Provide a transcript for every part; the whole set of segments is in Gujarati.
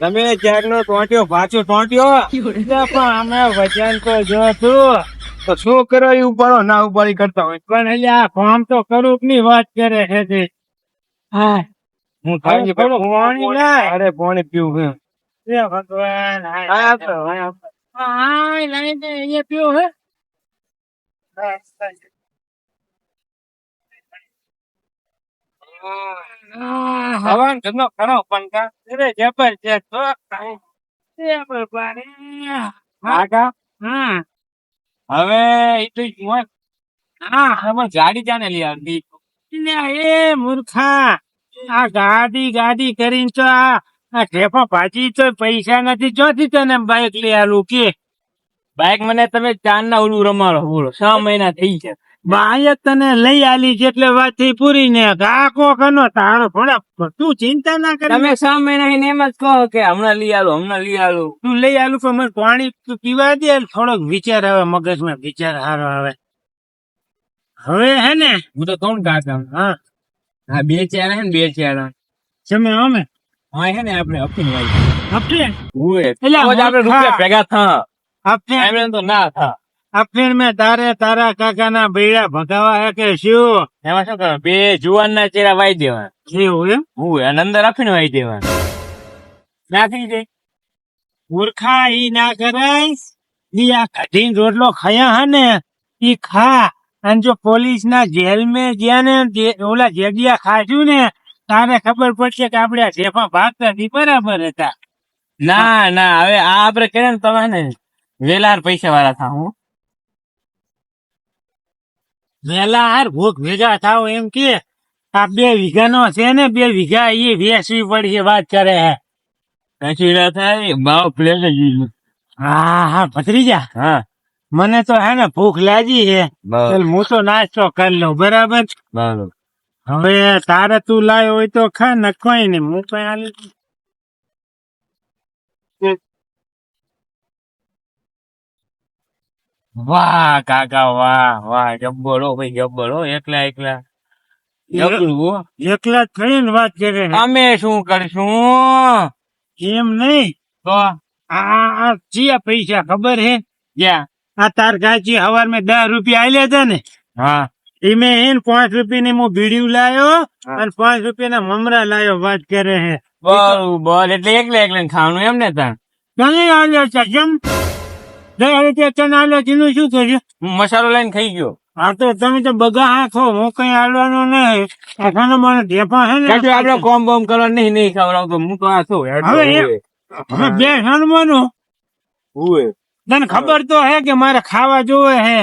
તમે ક્યાંક નો ટોંટ્યો, પાછો ટોંટ્યો? પણ અમે વચન તો જો તું શું કરો એ ઉપાડો, ના ઉપાડી કરતા હોય. પણ એટલે આ કામ તો કરું ની વાત કરે છે હા. હું. પાણી લાય. અરે પાણી પીવું હે? ભગવાન અહીંયા પીવો હે. હવન ખરો પણ કા? અરે જબરજસ્ત હવે એ તો હા. હવે ગાડી જાને લઈ આવતી. એ મૂર્ખા. આ ગાડી ગાડી કરીને તો આ ઠેફો ભાજી તો પૈસા નથી. ચોથી તને બાઈક લઈ આલું કે? બાઈક મને તમે ચાર ના ઓલું રમાડો બોલો. છ મહિના થઈ ગયા. બાઈક તને લઈ આલી છે એટલે વાત થઈ પૂરી ને કાકો કનો તારો ભણા તું ચિંતા ના કરે. તમે છ મહિના એમ જ કહો કે હમણાં લઈ આલો હમણાં લઈ આલો. તું લઈ આલું પણ મને પાણી તું પીવા દે થોડોક વિચાર આવે મગજમાં વિચાર સારો આવે. હવે હે ને? હું તો કોણ ગાતા. હા. હા બે ચાર હે ને બે ચાર જમે અમે? હા હે ને આપણે અપીન વાઈ અપીન હુએ એટલે આપણે રૂપિયા ભેગા થા. હપ્તે? એમને તો ના થા. અપીન મેં તારે તારા કાકાના બૈડા ભગાવા હે કે શું? એમાં શું કરો બે જુવાન ના ચેરા વાઈ દેવા એવું એમ? હું અને અંદર અપીન વાઈ દેવા નાખી દે. મૂર્ખા ઈ ના કરાય. ઈ આ કઢીન રોટલો ખાયા હે ને ઈ ખા. અને જો પોલીસ ના જેલ મેં ગયા ને ઓલા જગ્યા ખાધું ને તારે ખબર પડશે કે આપડે આ જેફા ભાગતા હતી બરાબર હતા. ના ના હવે આ આપણે કહે ને તમે ને વેલાર પૈસા વાળા થા હું. વેલા હાર ભૂખ ભેગા થાવ એમ કે આ બે વીઘાનો છે ને બે વીઘા એ વેચવી પડશે વાત કરે હે. કશું ના થાય ભાવ પ્લેટ હા હા ભત્રીજા? હા. મને તો હે ને ભૂખ લાગી છે હું તો નાસ્તો કરી લઉં બરાબર હવે તારે તું લાવ્યો હોય તો ખા ને કોઈ નહીં હું કઈ હાલી વાહ કાકા વાહ વાહ જબ્બરો ભાઈ જબ્બરો એકલા એકલા. એકલા થઈને વાત કરે. અમે શું કરશું? એમ નહીં. તો? આ આ ચિયા પૈસા ખબર હે? ક્યાં? આ તાર ગાચી હવાર મેં દસ રૂપિયા આલ્યા હતા ને હા. એ મેં એન પાંચ રૂપિયા ની હું બીડીયું લાયો અને પાંચ રૂપિયા ના મમરા લાયો વાત કરે હે. બોલ એટલે એકલા એકલે ખાવાનું એમ ને તાર તને આલ્યો છે કેમ? તને આલ્યો તેનું શું થશે મસાલો લઈને ખાઈ ગયો. આ તો તમે તો બગા હાથો હું કઈ આડવાનો નહીં. આખાનો મને ઢેફા હે ને. આપડે કોમ બોમ કરવા નહીં નહીં ખવડાવતો હું તો આ છું હવે બે હનુમાનો હુએ તને ખબર તો હે કે મારે ખાવા જોવે હે.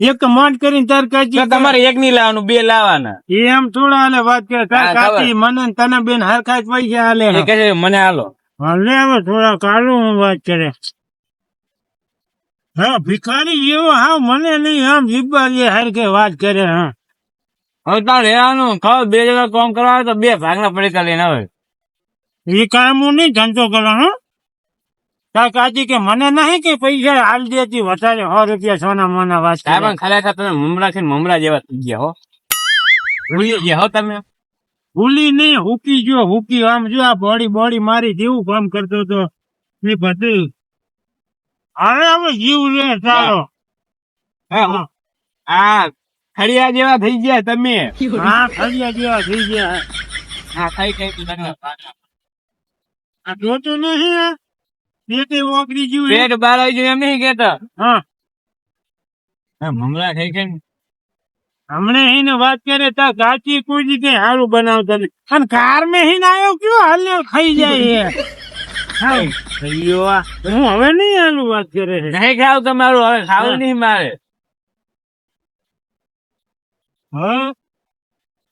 એક મન કરીને તાર તો કાચી તમારે એક નહીં લાવવાનું બે લાવવાના. એમ થોડા હાલે વાત કરે. તાર હા, ખબર. કાચી મને ને તને બેન હરખા જ પૈસા હાલે એ કહે છે, મને હાલો. હાલે હવે થોડા કાઢું હું વાત કરે. હા ભિખારી જેવો હા મને નહીં આમ જીબ્બા હરખે વાત કરે હા. હવે તાર રહેવાનું ખાવ બે જગ્યા કામ કરવા આવે તો બે ભાગના પડીકા લઈને આવે. એ કામ હું નહીં ધંધો કરવાનો તાર કાચી કે મને નહીં કે પૈસા હાલ દેતી વધારે સો રૂપિયા સોના મોના વાત સાહેબ ખરેખર તમે મમરા ખાઈને મમરા જેવા થઈ ગયા હો. ભૂલી ગયા હો તમે? ભૂલી નહીં હુકી જો હુકી. આમ જો આ બોડી બોડી મારી જેવું કામ કરતો તો એ બધું. હવે હવે જીવ રે સારો. હા, આ ખડિયા જેવા થઈ ગયા તમે. હા ખડિયા જેવા થઈ ગયા. હા લગ્ન આ જોતું નહીં? પેટે ઓગળી ગયું પેટ બહાર આવી ગયું એમ નહીં કેતા હા. હા, મમરા ખાઈ હમણે એને વાત કરે તા કાચી દી કઈ સારું બનાવતા નહીં અને કાર મેં હિન આવ્યો કયો? હાલે ખાઈ જાય છે હા, હવે નહીં હાલું વાત કરે છે. નહીં ખાવ તમારું હવે ખાવું નહીં મારે. હા.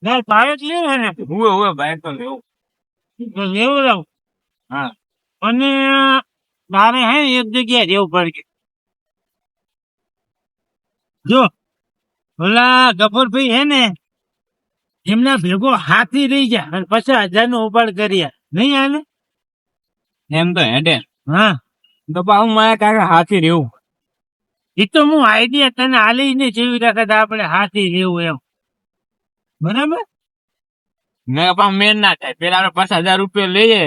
ના પાયો જ લેવો ને હુએ હુએ ભાઈ તો લેવું લેવું. હા. અને તારે હે એક જગ્યાએ રહેવું પડશે જો ઓલા ગફુરભાઈ હે ને એમના ભેગો હાથી રહી જાય અને પચાસ હજાર નો ઉપાડ કર્યા. નહીં હાલે? એમ તો હેડે. હા. તો પા હું મારા કાકા હાથી રહેવું. એ તો હું આઈડિયા તને હાલી ને જેવી રાખે આપણે હાથી રહેવું એમ. બરાબર? મેં પણ મેન ના થાય પેલા આપણે પાંચ હજાર રૂપિયા લઈએ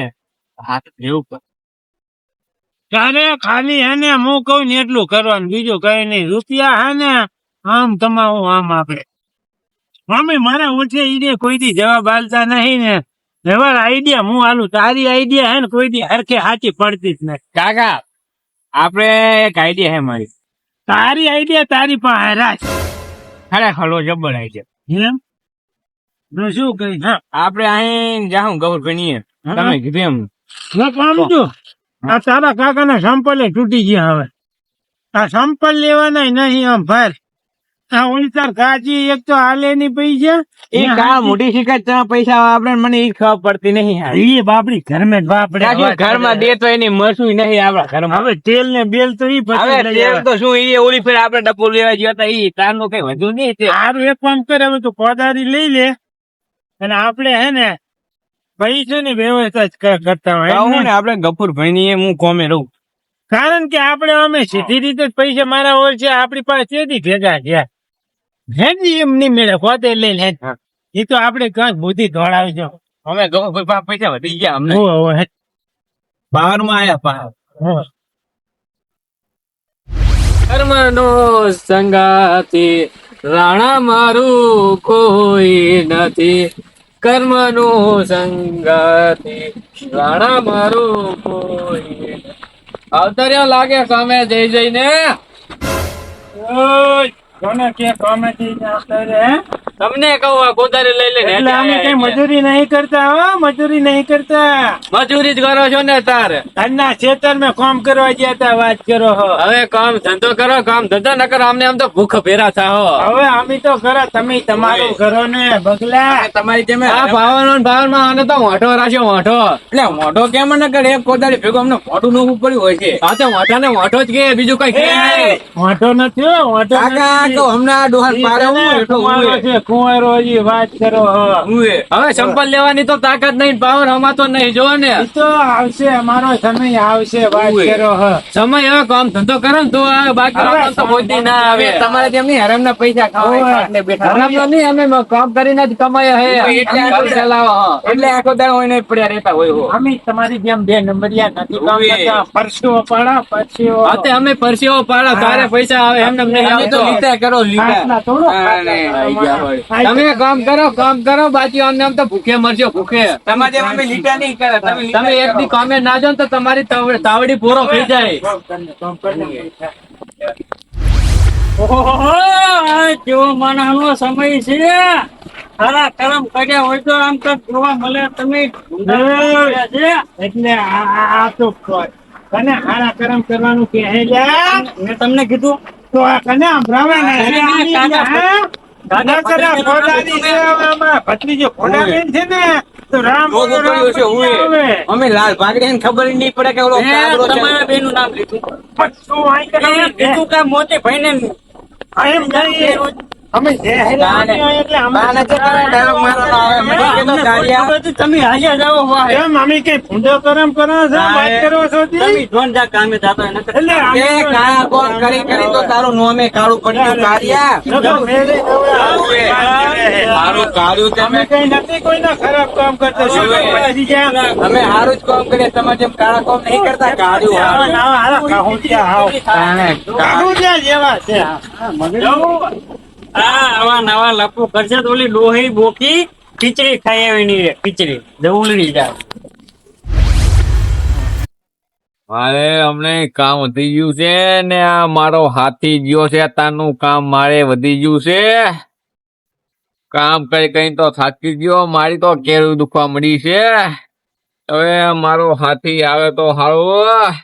હાથ રહેવું પડે. તારે ખાલી હે ને હું કહું ને એટલું કરવાનું. બીજું કઈ નહીં. રૂપિયા હે ને આમ કમાવું આમ આપે. મમ્મી મારા ઓછે ઈને કોઈ દી જવાબ આલતા નહીં ને. વ્યવહાર આઈડિયા હું આલું. તારી આઈડિયા હે ને કોઈ દી હરખે સાચી પડતી જ નહીં. કાકા આપણે એક આઈડિયા હે મારી. તારી આઈડિયા તારી પાસે રાખ. અરે હલો જબ્બર આઈડિયા. એમ? તો શું કઈ આપણે અહીં જાઉં ગૌર ભણીએ તમે કીધું એમ. ના કામ જો. આ તારા કાકાના સંપલે તૂટી ગયા હવે. આ સંપલ લેવાના નહીં આમ ભાર આ ઉલતાર કાચી એક તો હાલે ની પૈસા. એ કા મોટી શિકાયત ત્યાં પૈસા આપણે મને એ ખબર પડતી નહીં એ બાપડી ઘરમાં બાપડે ઘરમાં દે તો એની મરસું નહીં આપણા ઘરમાં. હવે તેલ ને બેલ તો ઈ હવે તેલ તો શું એ ઓલી ફેર આપણે ડબ્બો લેવા ગયા હતા ઈ તારનું કઈ વધુ નહીં તે સારું એક કામ કરે હવે તું કોદારી લઈ લે. અને આપણે હે ને પૈસાની વ્યવસ્થા જ કરતા હોય. ને? આપણે ગફુર ભાઈ ની હું કોમે રહું. કારણ કે આપણે અમે સીધી રીતે પૈસા મારા હોય છે આપણી પાસે ભેગા થયા. હેજી એમની મેળે ખોતે લઈ લે એ તો આપણે કાંઈક બુદ્ધિ દોડાવી જો અમે ગફુર ભાઈ પૈસા વધી ગયા અમને. બહારમાં આયા હોવે. કર્મનો સંગાતી રાણા મારું કોઈ નથી. કર્મનો સંગાતી રાણા મારું કોઈ નથી. લાગે સામે જઈ જઈને ઓય, કોને કે કોમેડી હે? તમને કહું આ કોદારી લઈ લઈને એટલે અમે કઈ મજૂરી નહીં કરતા હો મજૂરી નહીં કરતા. મજૂરી જ કરો છો ને તાર. અન્ના ખેતર મે કામ કરવા ગયા તા વાત કરો હો. હવે કામ ધંધો કરો કામ ધંધો ન કરો અમને આમ તો ભૂખ ભેરા થાઓ હવે અમે તો કરો તમે તમારું કરો ને બગલા. તમારી જેમ આ ભાવનો ને આને તો મોઢો રાખ્યો મોઢો. એટલે મોઢો કેમ ન કરે? એક કોદાળી ભેગો અમને મોઢું નોખવું પડ્યું હોય છે આ તો મોઢા ને મોઢો જ કે બીજું કઈ કે વાંધો નથી હો, વાંધો કાકા નથી. તો હમણાં આ પારે હું હેઠો છે કુંવારો હજી વાત કરો હવે ચંપલ લેવાની તો તાકાત નહીં પાવર હમાતો નહીં જો ને. તો આવશે અમારો સમય આવશે વાત કરો સમય હવે કામ ધંધો કરો ને તો આવે બાકી તો ના આવે. તમારે તેમની નહીં હરામના પૈસા ખાવા બેઠા. હરામ તો નહીં અમે કામ કરીને જ કમાયા હે. એટલે અમે આપણે- પૈસા લાવો હા. એટલે આખો દાડો હોય ને પડ્યા રહેતા હોય અમે તમારી જેમ બે નંબરિયા નથી કામ. કરતા. પરસીઓ પાડા પરસીઓ અમે પરસીઓ પાડા તારે પૈસા આવે એમને તો આવતો. લીધા કરો. તમે કામ કરો કામ કરો બાકી અમને આમ તો ભૂખે મરજો ભૂખે. તમારે અમે લીટા નહીં કરે તમે એક દી કામે ના જાઓ તો તમારી તાવડી પૂરો થઈ જાય. કેવો માણસનો સમય છે. સારા કરમ કર્યા હોય તો આમ તો જોવા મળે. તમે એટલે આ તો ક- કને હારા કરમ કરવાનું કહે મેં તમને કીધું તો આ કને સંભળાવે ને? ફોડાબેન છે ને અમે તમે હાલ્યા જાઓ એમ અમે કઈ ભૂંડો કરમ કરો છો વાત કરો છો તમે જોન જા કામે જાતો એટલે અમે કાળા કોણ કરી કરી તો તારું નોમે કાળું પડ્યું કાળિયા નકર મેરે હવે આ- તારું કાળું તમે કઈ નથી કોઈના ખરાબ કામ કરતા શું હવે. કરવા જીજા? અમે હારું જ કામ કરીએ તમારે જેમ કાળા કામ નહીં કરતા કાળું હારું. હારા જેવા છે. આ આવા નવા લપુ કરશે તો ઓલી લોહી બોકી ખીચડી ખાઈ આવી ની ખીચડી જવલડી જાય. મારે અમને કામ વધી ગયું છે ને આ મારો હાથી ગયો છે તાનું કામ મારે વધી ગયું છે. કામ કઈ કઈ તો થાકી ગયો મારી તો કેળું દુખવા મળી છે. હવે મારો હાથી આવે તો હારો રામ.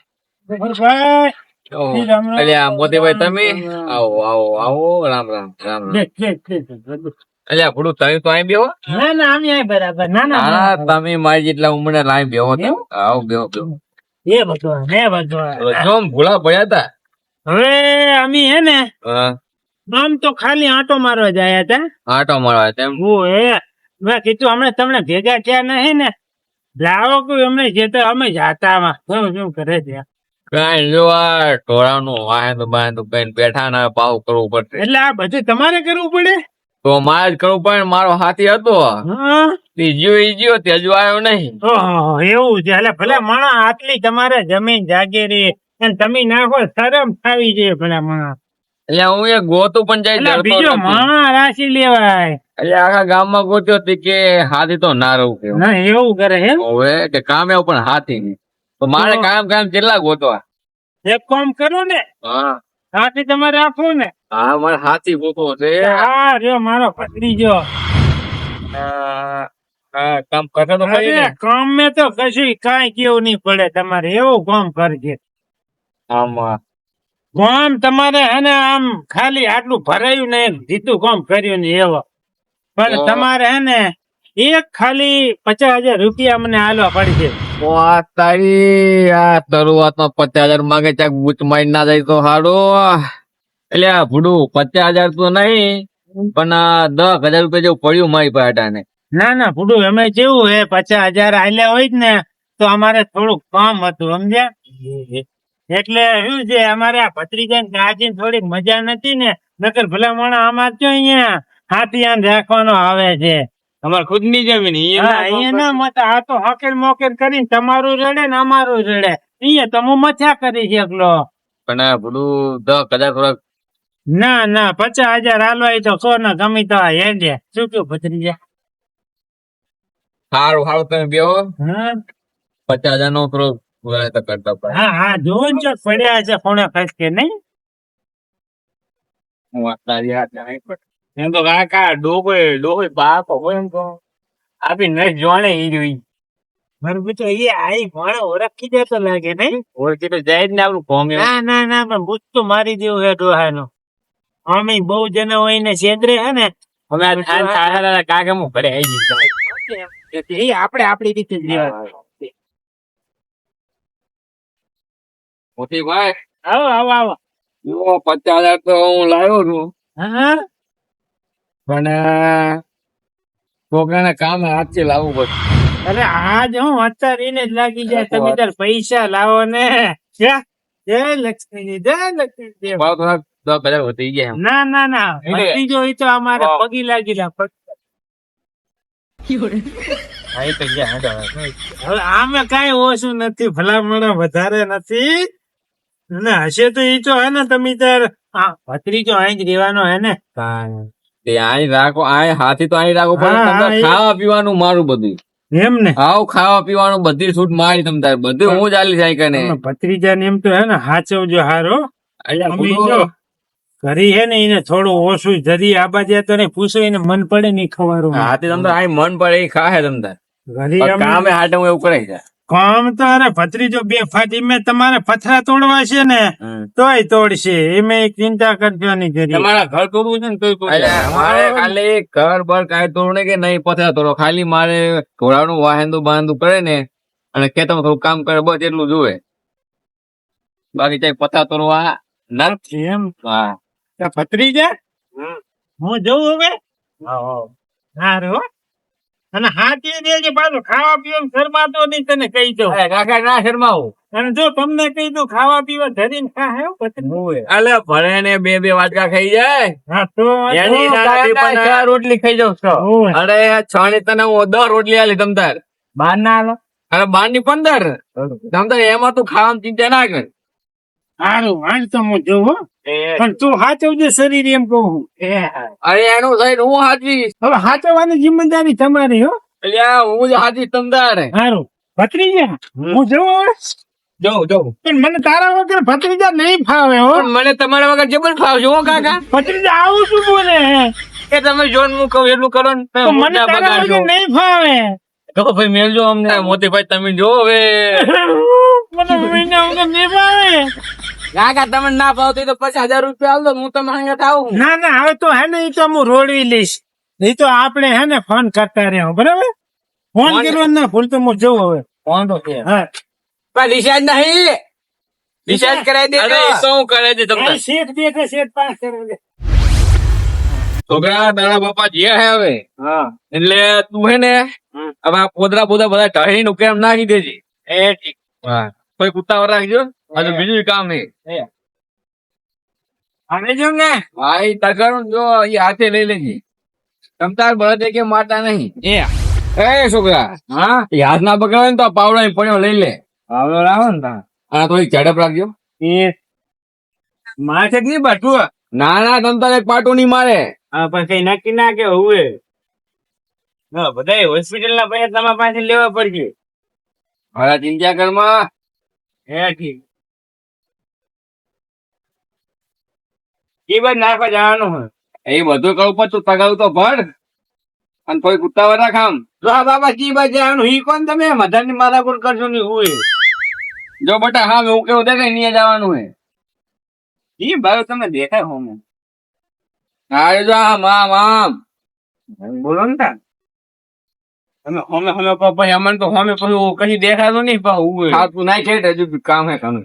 અલ્યા મોતીભાઈ તમે? આવો આવો આવો રામ રામ રામ. અલ્યા ભૂલું તમે તો અહીં બેહો. ના ના અમે અહીં બરાબર. ના ના હા તમે મારી જેટલા ઉંમરે લાઈ બેહો તો. આવો બેહો બેહો. એ ભગવાન હે ભગવાન. જોમ ભૂલા પડ્યા હતા હવે અમે હે ને આમ તો ખાલી આંટો મારવા જાય હતા. આંટો મારવા તેમ હું હે મેં કીધું હમણાં તમને ભેગા થયા નહીં ને? લાવો કોઈ અમને જે તો અમે જાતામાં શું શું કરે છે કઈ જો આ ઢોળાનું વાહેંદુ બાહેંદુ કઈ બેઠા ના પાવ કરવું પડશે એટલે આ બધું તમારે કરવું પડે? તો મારે જ કરવું પડે મારો હાથી હતો. ત્રીજો ઈજ્યો જ્યો તે હજુ આવ્યો નહીં. એવું છે. એટલે ભલે માણસ આટલી તમારે જમીન જાગીરી અને તમે નાખો શરમ થાવી જોઈએ ભલે માણસ એટલે હું એ ગોતું પણ જાય બીજો. માણસ રાશી લેવાય. એટલે આખા ગામમાં ગોત્યો કે હાથી તો ના રહું કે એવું કરે હે હવે કે કામ એવું પણ હાથી મારે કામ કામ કેટલા ગોતવા? એક કામ કરો ને. હા. સાથી તમારે રાખવું ને. હા મારે હાથી ગોતવો છે. હા રે મારો પકડી આ કામ કરે તો કામ મેં તો કશું કાંઈ કેવું નહીં પડે. તમારે એવું કામ કરજે. આમાં. કામ તમારે હેને આમ ખાલી આટલું ભરાયું ને જીતું કામ કર્યું ને એવો. પણ તમારે હેને એક ખાલી પચાસ હજાર રૂપિયા મને આલવા પડશે. જેવું પડ્યું પચાસ હજાર આલ્યા હોય ને, તો અમારે થોડુંક કામ હતું, સમજ્યા? એટલે શું છે, અમારે આ ભત્રીજા ને થોડીક મજા નથી ને? નકર ભલે માણસ અમાર તો અહીંયા? હાથિયાન રાખવાનો આવે છે. તમારે ખુદની જમીન હા, અહીંયા ના મત આ તો હકેલ મોકેલ કરીને તમારું રડે ને અમારું રડે. અહીંયા તમે મથ્યા મથા કરી શકલો પણ આ ભૂલું દસ કદાચ થોડાક ના ના પચાસ હજાર હાલવા તો સો ના ગમી તો હેડે. શું કયું ભત્રીજા? સારું સારું તમે બેહો. હા. પચાસ હજાર નો થોડો વધારે તો કરતા પડે. હા હા જોવો ને ચોક પડ્યા છે કોણે ખસકે નહીં? હું વાત તારી હાથ નહીં પણ. એમ તો કાકા ડોકો ડોકો બાપ હોય એમ તો. આપી નહીં જોણે ઈ જોઈ. મારું બેટો એ આઈ ભણે ઓળખી જતો લાગે નહીં. ઓળખી તો જાય જ ને આપણું કોમ. ના ના ના પણ બુજ તો મારી દેવું હે ડોહાનો. અમે બહુ જણા હોય ને છેદરે હે ને. અમે આ થાન થાના કાકા હું ઘરે આવી જઈશ એ આપણે આપણી રીતે જ લેવા. મોટી ભાઈ. આવો આવો આવો. પચાસ હજાર તો હું લાવ્યો છું. હા. પણ છોકરાને કામ હાથથી લાવવું પડે. અરે આજ હું અત્યારે જ લાગી જાય તમે તાર પૈસા લાવો ને. જય લક્ષ્મીજી જય લક્ષ્મી ભાવ થોડાક દસ હજાર વધી ગયા ના ના ના. વધી જો તો અમારે પગી લાગી લા તો હવે. આમે કઈ ઓછું નથી ભલામણ વધારે નથી. ના હશે તો એ તો હે ને તમે તાર ભત્રીજો અહીં જ રહેવાનો હે ને. તે અહીં રાખો આઈ હાથી તો આઈ રાખો પણ તમને ખાવા પીવાનું મારું બધું. એમ ને? આવ ખાવા પીવાનું બધી છૂટ મારી તમ તારે બધું હું ચાલી જાય કને ભત્રીજા ને એમ તો હે ને હાચવજો હારો. ઘરી હે ને એને થોડું ઓછું જરી આબા જ્યાં તો ને પૂછો એને મન પડે નહીં ખવારું હાથી તમ તારે અહીં મન પડે એ ખાહે તમ તારે. ઘરી કામે હાટે હું એવું કરાય છે કામ તો અરે ભત્રીજો બે ફાટી મેં તમારે પથરા તોડવા છે ને તોય તોડશે. એમે ચિંતા કરજો નહીં કરી. તમારા ઘર તોડવું છે ને તોય તોડી મારે ખાલી ઘર બર કાંઈ તોડને કે નહીં પથરા તોડો. ખાલી મારે ઘોડાનું વાહેંદું બાંધું કરે ને અને ખેતરમાં થોડું કામ કરે બસ એટલું જોવે બાકી ચાઈ પથરા તોડવા નથી એમ? હા. ભત્રીજા હું જઉં હવે? હા હો. અને હાથી દેજે પાછું ખાવા પીવા શરમાતો નહીં તને કહી દઉં. કાકા ના શરમાવું. અને જો તમને કહી દઉં ખાવા પીવા ધરીને ખા હે અલે ભણે ને બે બે વાટકા ખાઈ જાય. હા તો એની રોટલી ખાઈ જાઉં છો. અરે છાણી તને હું દસ રોટલી આલી તમતાર બાર ના આલો. અરે બારની પંદર તમતાર એમાં તું ખાવાની ચિંતા ના કર. હારું હાલ તો હું જોઉં હો. પણ તું સાચવજે શરીર એમ કહું. અરે એનું સાહેબ હું હાચવી હવે હાચવવાની જિમ્મેદારી તમારી હો. હું જ હાચવી તમ તારે હારું. ભત્રીજા હું જઉં જોઉં જોઉં. પણ મને તારા વગર ભત્રીજા નહીં ફાવે હો. મને તમારા વગર જબર ફાવજો હો કાકા? ભત્રીજા આવું શું બોલે? એ તમે જોન હું કહું એટલું કરો ને મને તારા વગર નહીં ફાવે. તો ભાઈ મેલજો અમને. મોતીભાઈ તમે જો હવે. મને મહિના વગર નહીં ફાવે. કાકા તમને ના ભાવતી તો પછી હજાર રૂપિયા આલ દો હું તો અહીંયા આવું. ના ના હવે તો હે ને એ તો હું રોડવી લઈશ. નહીં તો આપણે હે ને ફોન કરતા રહ્યો બરાબર? ફોન કર્યો ના ભૂલ તો હું જઉં હવે. ફોન તો કે હા. પણ રિચાર્જ નહીં. રિચાર્જ કરાવી દે અરે શું તો હું કરે છે તમને. શેઠ બેઠા શેઠ પાસ કરે છે. છોકરા તારા બાપા જે હે હવે? હા. એટલે તું હે ને. હવે આ પોદરા પોદરા બધા નું કેમ નાખી દેજે. એ ઠીક. હા. કોઈ કુત્તા રાખજો. અને બીજું કામ નહીં આને જો ને. હા એ તગારું જો એ હાથે લઈ લેજે. તમતાર બળદ કે મારતા નહીં. એ. એ છોકરા હા? એ હાથ ના બગાડે ને તો પાવડા પડ્યો લઈ લે. પાવડો લાવો ને તા અને થોડીક ઝડપ રાખજો. એ. માથે નહીં બટું? ના ના તમતાર એક પાટું નહીં મારે. હા પણ કઈ નક્કી ના કે હવે હા બધા હોસ્પિટલ ના પૈસા તમારા પાસે લેવા પડશે. મારા ચિંતા કરમાં હે ઠીક. એ બાદ નાખવા જવાનું હોય. એ બધું કહું પણ તું તો ભર. અને કોઈ કુત્તા રાખ આમ. જો હા બાબા કી બાદ જવાનું ઈ કોણ તમે? મધરની મારા પર કરશો ની જો બટા હા હું કેવું દેખાય નહીં જવાનું હે ઈ ભાઈ તમે દેખાય હોમે હા જો આમ આમ આમ. બોલો ને તા. તમે હોમે હોમે પછી અમને તો હોમે પછી દેખાતું નહીં પણ હું હા તું નાઈ ખેડ હજુ કામ હે કામ.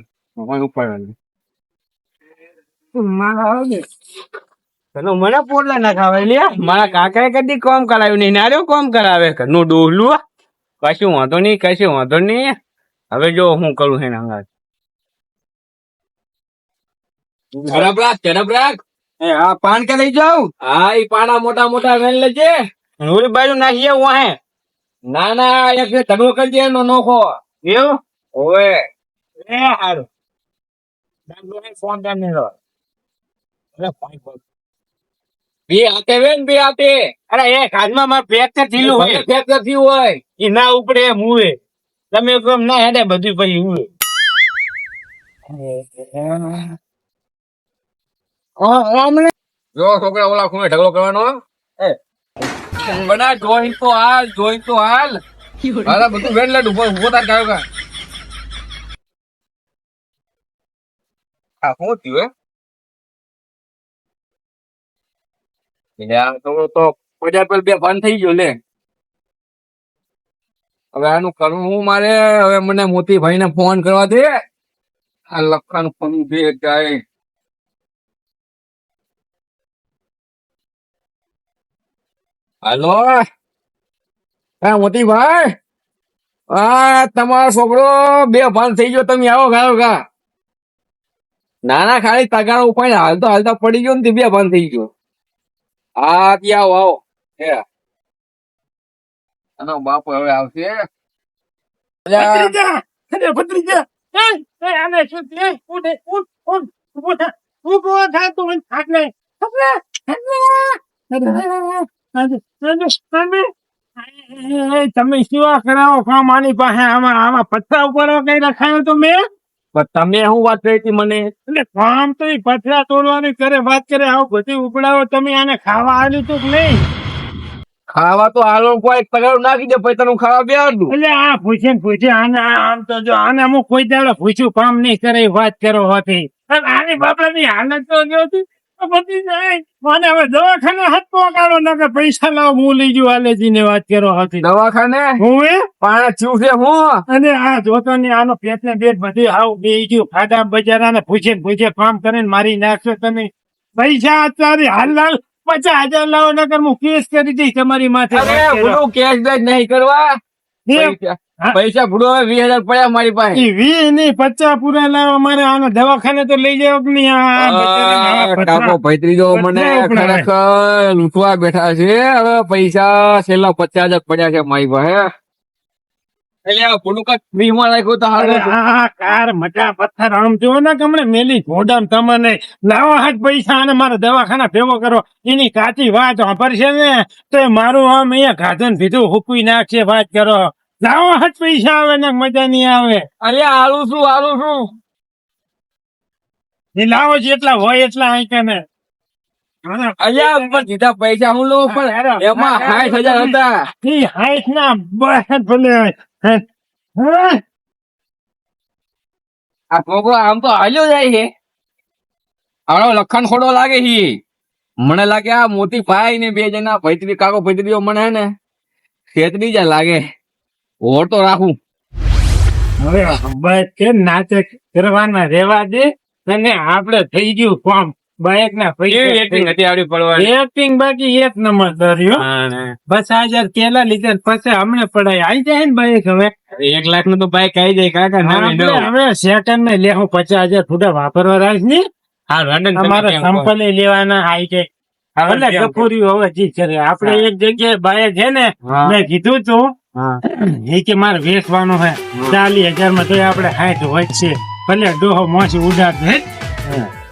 પેલો મને પોટલા ના ખાવાય લે મારા કાકાએ કદી કોમ કરાવ્યું નહીં. નાર્યો કોમ કરાવે. નું ડોહલું કશું વાંધો નહીં કશું વાંધો નહીં. હવે જો હું કરું હે ના ઝડપ રાખ ઝડપ રાખ. એ આ પાન કે લઈ જાઉં? હા એ પાના મોટા મોટા વેન લેજે. નોરી બાજુ નાખી આવું હે. ના ના એક બે ઢગલો કરી દે એનો નોખો. એવું? ઓવે. એ હારું. ફોન કેમ નહીં લો બે હાથે વેન બે હાથે. અરે એ હાથમાં મારે ફ્રેક્ચર થયેલું હોય. ફ્રેક્ચર થયું હોય. એ ના ઉપડે એમ હુએ તમે કેમ ના હેડે બધું પછી હુએ જો છોકરા ઓલા ખૂણે ઢગલો કરવાનો એ. બના જોઈન તો હાલ જોઈન તો હાલ. હાલા બધું વેન લેટ ઊભો ઊભો તાર કાયો કા આ શું થયું એટલે તો પેલ બે ભાન થઈ ગયો લે. હવે આનું કરવું હું મારે? હવે મને મોતી ભાઈને ફોન કરવા દે. આ લખાનું ફોન બે જાય. હાલો? હા મોતીભાઈ? હા તમારો છોકરો બે ભાન થઈ ગયો. તમે આવો ગાયો કા ના ના ખાલી તગારો ઉપાય હાલતો હાલતા પડી ગયો ને તે બે ભાન થઈ ગયો. હા ત્યાં આવો આવો. હે. આનો બાપ હવે આવશે. અલ્યા, ભત્રીજા અરે ભત્રીજા એ એ આને શું એ ઉઠ ઉઠ ઉઠ. ઊભો થા ઊભો થા તું મને થાક લે થાક લે થાક લે તમે શું કરાવો? કામ આની પાસે આમાં આમાં પથ્થર ઉપર કઈ રખાયો તો મેં? પણ તમે શું વાત કરી હતી મને? એટલે કામ તો એ પથરા તોડવાની કરે વાત કરે આવું બધી ઉપડાવો તમે આને ખાવા આવ્યું તું કે નહીં? ખાવા તો આલો કોઈ તગારો નાખી દે પછી તને ખાવા બે એટલે આ પૂછે ને પૂછે આને આમ તો જો આને અમુક કોઈ દાડો પૂછ્યું કામ નહીં કરે વાત કરો હોતી આની આની બાપડાની હાલત તો જો હતી. તો જાય. મને હવે દવાખાને હાથ પહોંચાડો ના કે પૈસા લાવ. હું લઈ જઉં આલેજી ને વાત કરો હતી દવાખાને? હું એ? પાણા છે હું? અને આ જોતો ને આનો પેટ ને પેટ બધી આવ બે ગયું. બજારાને પૂછે ને પૂછે કામ કરીને મારી નાખશો તમે. પૈસા અત્યારે હાલ હાલ પચાસ હજાર લાવો નકર હું કેસ કરી દઈશ તમારી માથે. કેસ નહીં કરવા. પૈસા- ભૂડો હવે વીસ હજાર પડ્યા મારી પાસે. વીસ નહીં પચાસ પૂરા લાવો મારે આનો દવાખાને તો લઈ જાવ નહીં. ટાકો ભૈત્રીજો મને ખરેખર લૂંટવા બેઠા છે. હવે પૈસા છેલ્લા પચાસ હજાર પડ્યા છે મારી પાસે. એટલે ભૂલું કાંઈક રાખ્યું તો હારું કાર મટા પથ્થર આમ જો ને કે મેલી ઘોડામ તમને. લાવો હાથ પૈસા અને મારા દવાખાના ભેગો કરો. એની કાચી વાત વાપરશે ને તો મારું આમ અહીંયા ગાધન ભીધું હુકવી નાખશે વાત કરો. લાવો હાથ પૈસા આવે ને મજા નહીં આવે. અરે આલું શું આલું શું એ લાવો જેટલા હોય એટલા અહીં કને અલ્યા પણ સીધા પૈસા હું લઉં પણ એમાં સાઠ હજાર હતા. ઈ હાઈટ ના બસ ભલે હે. હે? આ છોકરો આમ તો હાલ્યો જાય છે. આનો લખણ ખોડો લાગે છે. મને લાગે આ મોતી ભાઈ ને બે જણા ભૈત્રી કાકો ભૈત્રીઓ મને હે ને ખેતરી જ લાગે. ઓર તો રાખું. હવે બસ કે નાચે કરવાના રેવા દે અને આપણે થઈ ગયું કોમ. બાઇક ના એક્ટિંગ હતી આવડી પડવાની? એક્ટિંગ બાકી એક નંબર કર્યો બસ આ હજાર પેલા લીધા પછી હમણે પડાય. આવી જાય ને બાઈક હવે. એક લાખનું તો બાઈક આવી જાય કાકા ના. હવે સેકન્ડ ને લેવું પચાસ હજાર ફૂટા વાપરવા રાખ ને. હા લંડન તમે અમારે સંપલે લેવાના આવી જાય. હવે કપૂરી હવે જી કરે. આપણે એક જગ્યાએ બાઈક છે ને મેં કીધું તું. એ કે મારે વેચવાનો હે. ચાલી હજારમાં તો આપડે હાઈટ હોય છે. ભલે ડોહો મોસી ઉડાડ હે. હા.